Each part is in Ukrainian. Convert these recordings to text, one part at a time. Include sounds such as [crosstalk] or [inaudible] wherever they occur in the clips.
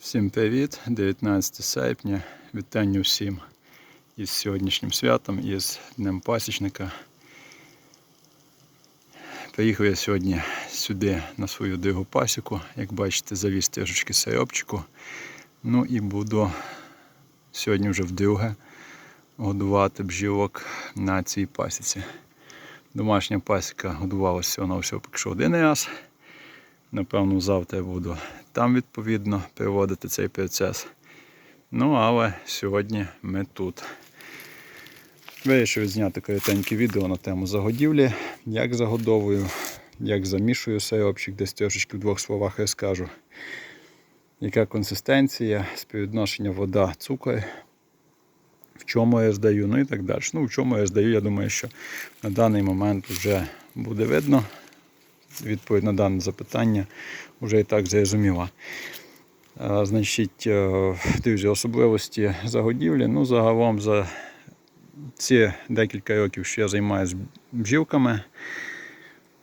Всім привіт! 19 серпня. Вітання всім із сьогоднішнім святом, із Днем Пасічника. Приїхав я сьогодні сюди на свою дигу пасіку. Як бачите, завіз тижечки сиропчику. Ну і буду сьогодні вже вдруге годувати бджілок на цій пасіці. Домашня пасіка годувалася вона всього поки що один раз. Напевно, завтра я буду там відповідно проводити цей процес. Ну, але сьогодні ми тут. Вирішив зняти коротеньке відео на тему загодівлі, як загодовую, як замішую сиропчик, десь трошечки в двох словах розкажу. Яка консистенція, співвідношення вода, цукор, в чому я здаю, ну і так далі. Ну, в чому я здаю, я думаю, що на даний момент вже буде видно відповідь на дане запитання вже і так зрозуміла. Значить, е, друзі, особливості загодівлі. Ну, загалом за ці декілька років, що я займаюся бджілками,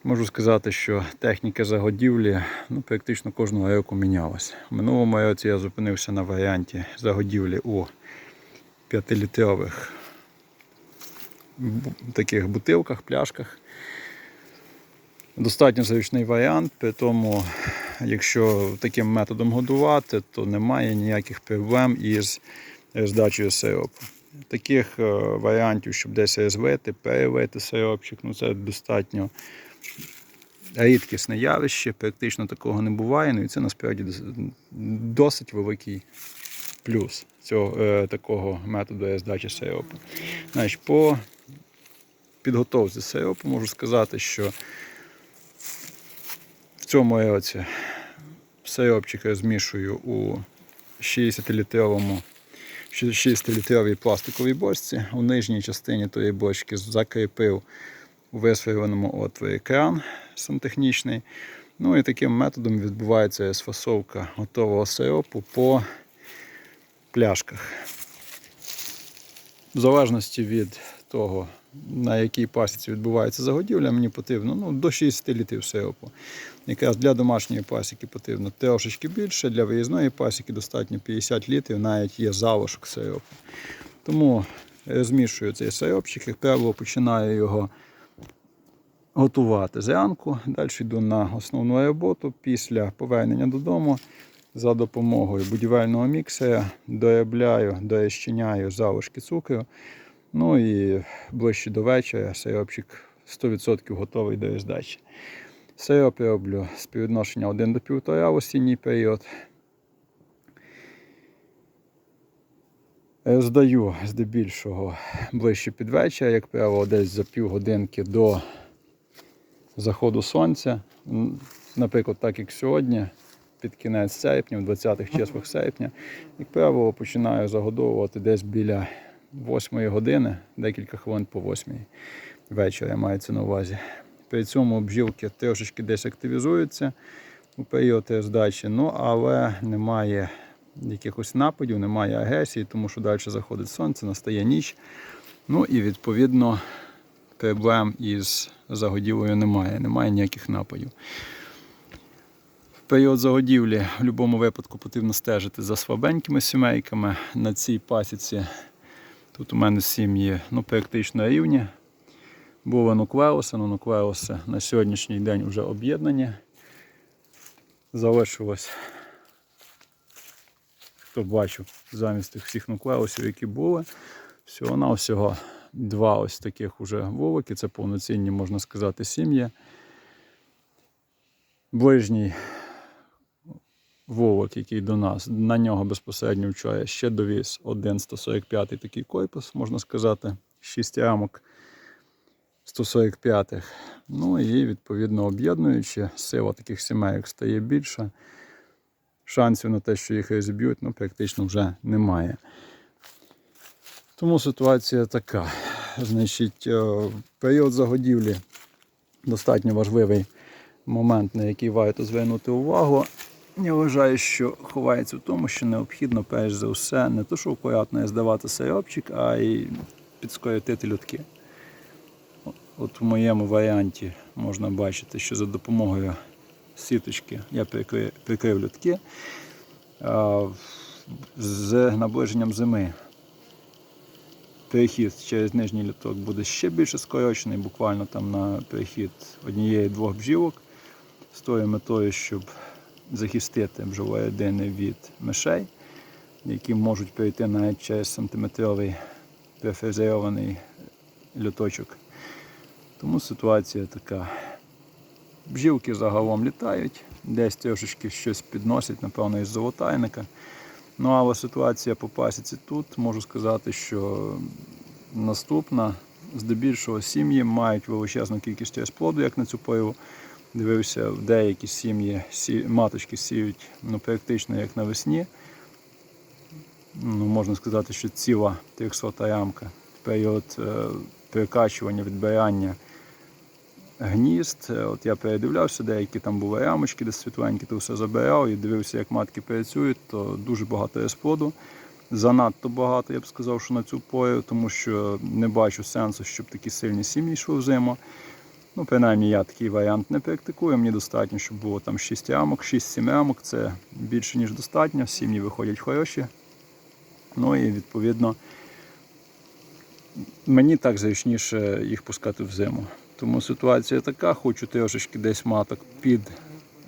можу сказати, що техніка загодівлі ну, практично кожного року мінялася. В минулому році я зупинився на варіанті загодівлі у 5-літрових таких бутилках, пляшках. Достатньо зручний варіант, при тому, якщо таким методом годувати, то немає ніяких проблем із здачею сиропу. Таких е, варіантів, щоб десь розвити, перелити сиропчик, ну це достатньо рідкісне явище, практично такого не буває. Ну і це насправді досить великий плюс цього, е, такого методу здачі сиропу. Значить, по підготовці сиропу можу сказати, що цьому році сиропчик розмішую у 60-літровому 6-літровій пластиковій бочці. У нижній частині тої бочки закріпив у висвоєному отворі кран сантехнічний. Ну і таким методом відбувається розфасовка готового сиропу по пляшках. В залежності від того, на якій пасіці відбувається загодівля, мені потрібно ну, до 60 літрів сиропу. Якраз для домашньої пасіки потрібно трошечки більше, для виїзної пасіки достатньо 50 літрів, навіть є залишок сиропу. Тому розмішую цей сиропчик, як правило, починаю його готувати зранку. Далі йду на основну роботу. Після повернення додому за допомогою будівельного міксера доробляю, дорозчиняю залишки цукру. Ну і ближче до вечора сиропчик 100% готовий до роздачі. Сироп роблю співвідношення 1 до 1,5 в осінній період. Роздаю здебільшого ближче під вечір, як правило, десь за півгодинки до заходу сонця. Наприклад, так як сьогодні, під кінець серпня, в 20-х числах [laughs] серпня, як правило, починаю загодовувати десь біля 8 години, декілька хвилин по 8 вечора мається на увазі. При цьому бджілки трошечки десь активізуються у період здачі, ну але немає якихось нападів, немає агресії, тому що далі заходить сонце, настає ніч. Ну і відповідно проблем із загодівлею немає, немає ніяких нападів. В період загодівлі в будь-якому випадку потрібно стежити за слабенькими сімейками. На цій пасіці тут у мене сім'ї ну, практично рівні. Було нуклеуси, але нуклеуси на сьогоднішній день вже об'єднані. Залишилось, хто бачив, замість тих всіх нуклеусів, які були, всього на всього два ось таких уже вулики. Це повноцінні, можна сказати, сім'ї. Ближній вулик, який до нас, на нього безпосередньо вчора ще довіз один 145 такий корпус, можна сказати, 6 рамок 145-х. Ну і відповідно об'єднуючи, сила таких сімейок стає більша. Шансів на те, що їх розіб'ють, ну, практично вже немає. Тому ситуація така. Значить, е, період загодівлі достатньо важливий момент, на який варто звернути увагу. Я вважаю, що ховається в тому, що необхідно перш за все не то, що акуратно здавати сиропчик, а й підскоротити льотки. От в моєму варіанті можна бачити, що за допомогою сіточки я прикрив, прикрив льотки. З наближенням зими перехід через нижній літок буде ще більше скорочений, буквально там на перехід однієї-двох бджілок з тою метою, щоб захистити бджолоєдини від мишей, які можуть перейти навіть через сантиметровий префрезерований льоточок. Тому ситуація така. Бджілки загалом літають, десь трошечки щось підносять, напевно, із золотайника. Ну, але ситуація по пасіці тут, можу сказати, що наступна, здебільшого сім'ї мають величезну кількість розплоду, як на цю пору. Дивився, в деякі сім'ї сі... маточки сіють ну, практично як навесні. Ну, можна сказати, що ціла 300 рамка. Період е, перекачування, відбирання гнізд. Е, От я передивлявся, деякі там були рамочки, де світленькі, то все забирав і дивився, як матки працюють, то дуже багато розплоду. Занадто багато, я б сказав, що на цю пору, тому що не бачу сенсу, щоб такі сильні сім'ї йшли в. Ну, принаймні, я такий варіант не практикую. Мені достатньо, щоб було там 6 рамок, 6-7 рамок, це більше, ніж достатньо. Сім'ї виходять хороші. Ну і відповідно мені так зручніше їх пускати в зиму. Тому ситуація така, хочу трошечки десь маток під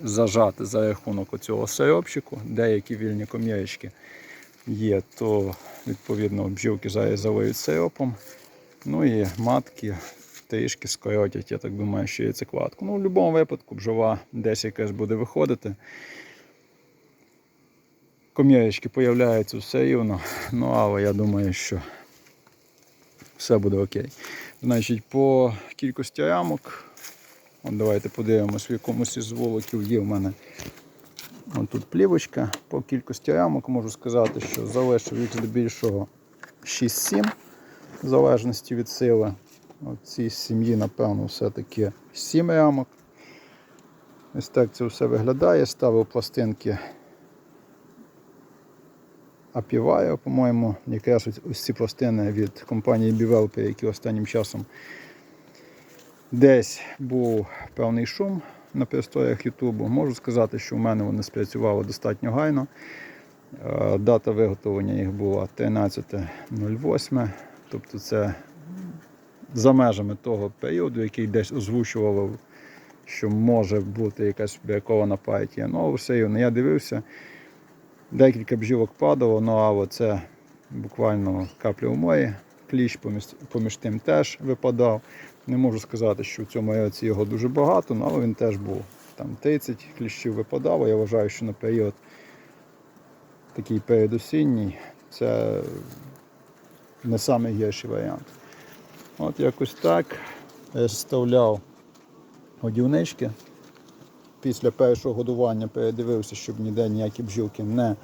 зажати за рахунок оцього сиропчику, деякі вільні комірочки є, то відповідно бджілки зараз залиють сиропом. Ну і матки трішки скоротять, я так думаю, що яйцекладку. Ну, в будь-якому випадку бджола десь якась буде виходити. Комірочки появляються все рівно, ну але я думаю, що все буде окей. Значить, по кількості рамок, от давайте подивимось, в якомусь із волоків є в мене от тут плівочка. По кількості рамок можу сказати, що залишив їх здебільшого 6-7, в залежності від сили. Цій сім'ї, напевно, все-таки 7 рамок. Ось так це все виглядає. Ставив пластинки Апіваю, по-моєму, якраз ось- ці пластини від компанії Bivelpe, які останнім часом десь був певний шум на перестоях Ютубу. Можу сказати, що в мене вони спрацювали достатньо гайно. Е, Дата виготовлення їх була 13.08, тобто це за межами того періоду, який десь озвучував, що може бути якась брякована партія. Ну, все рівно я дивився. Декілька бджілок падало, ну а це буквально капля у морі. Кліщ поміж, поміж тим теж випадав. Не можу сказати, що в цьому році його дуже багато, ну, але він теж був. Там 30 кліщів випадало. Я вважаю, що на період такий передосінній це не найгірший варіант. От якось так я вставляв годівнички після першого годування передивився, щоб ніде ніякі бджілки не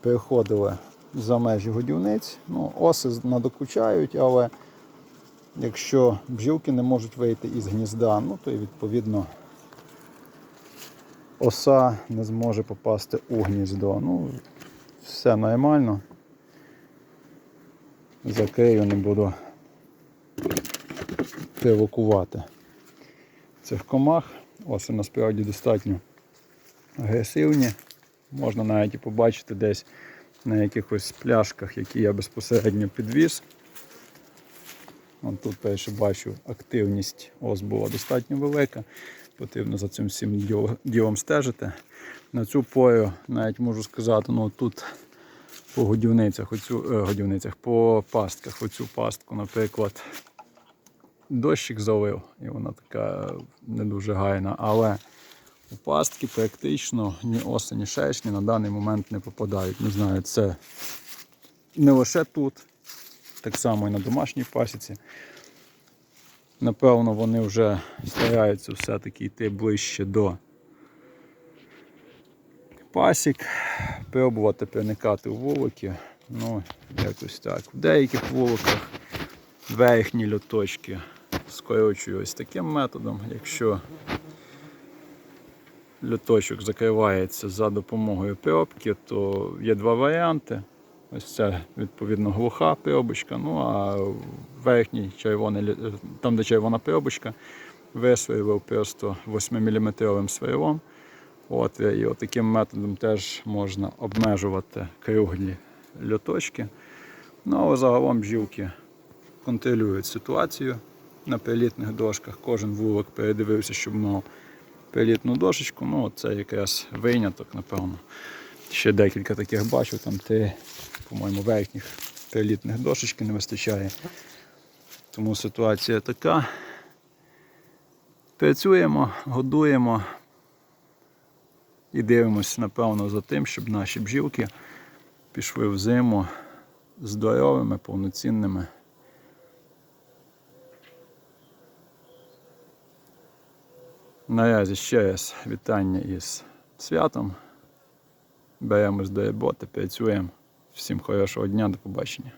переходили за межі годівниць. Ну, оси надокучають, але якщо бджілки не можуть вийти із гнізда, ну то і відповідно оса не зможе попасти у гніздо. Ну, все нормально. Закрию, не буду провокувати цих комах. Оси насправді достатньо агресивні. Можна навіть і побачити десь на якихось пляшках, які я безпосередньо підвіз. От тут перше бачу, активність ос була достатньо велика. Потрібно за цим всім ділом стежити. На цю пою навіть можу сказати, ну тут по годівницях, оцю, е, годівницях, по пастках, оцю пастку, наприклад, дощик залив, і вона така не дуже гайна. Але у пастки практично ні оси, ні шершні на даний момент не попадають. Не знаю, це не лише тут, так само і на домашній пасіці. Напевно, вони вже стараються все-таки йти ближче до пасік, пробувати проникати у волоки. Ну, якось так. В деяких волоках верхні льоточки скорочую ось таким методом. Якщо льоточок закривається за допомогою пробки, то є два варіанти. Ось це відповідно глуха пробочка, ну а верхній червоний, там де червона пробочка, висверлив просто 8-мм сверлом. От, і таким методом теж можна обмежувати круглі льоточки. Ну, але загалом бджілки контролюють ситуацію на пелітних дошках. Кожен вулик передивився, щоб мав пелітну дошечку. Ну, це якраз виняток, напевно. Ще декілька таких бачив, там три, по-моєму, верхніх пелітних дошечки не вистачає. Тому ситуація така. Працюємо, годуємо і дивимося, напевно, за тим, щоб наші бджілки пішли в зиму здоровими, повноцінними. Наразі ще раз вітання із святом. Беремось до роботи, працюємо. Всім хорошого дня, до побачення.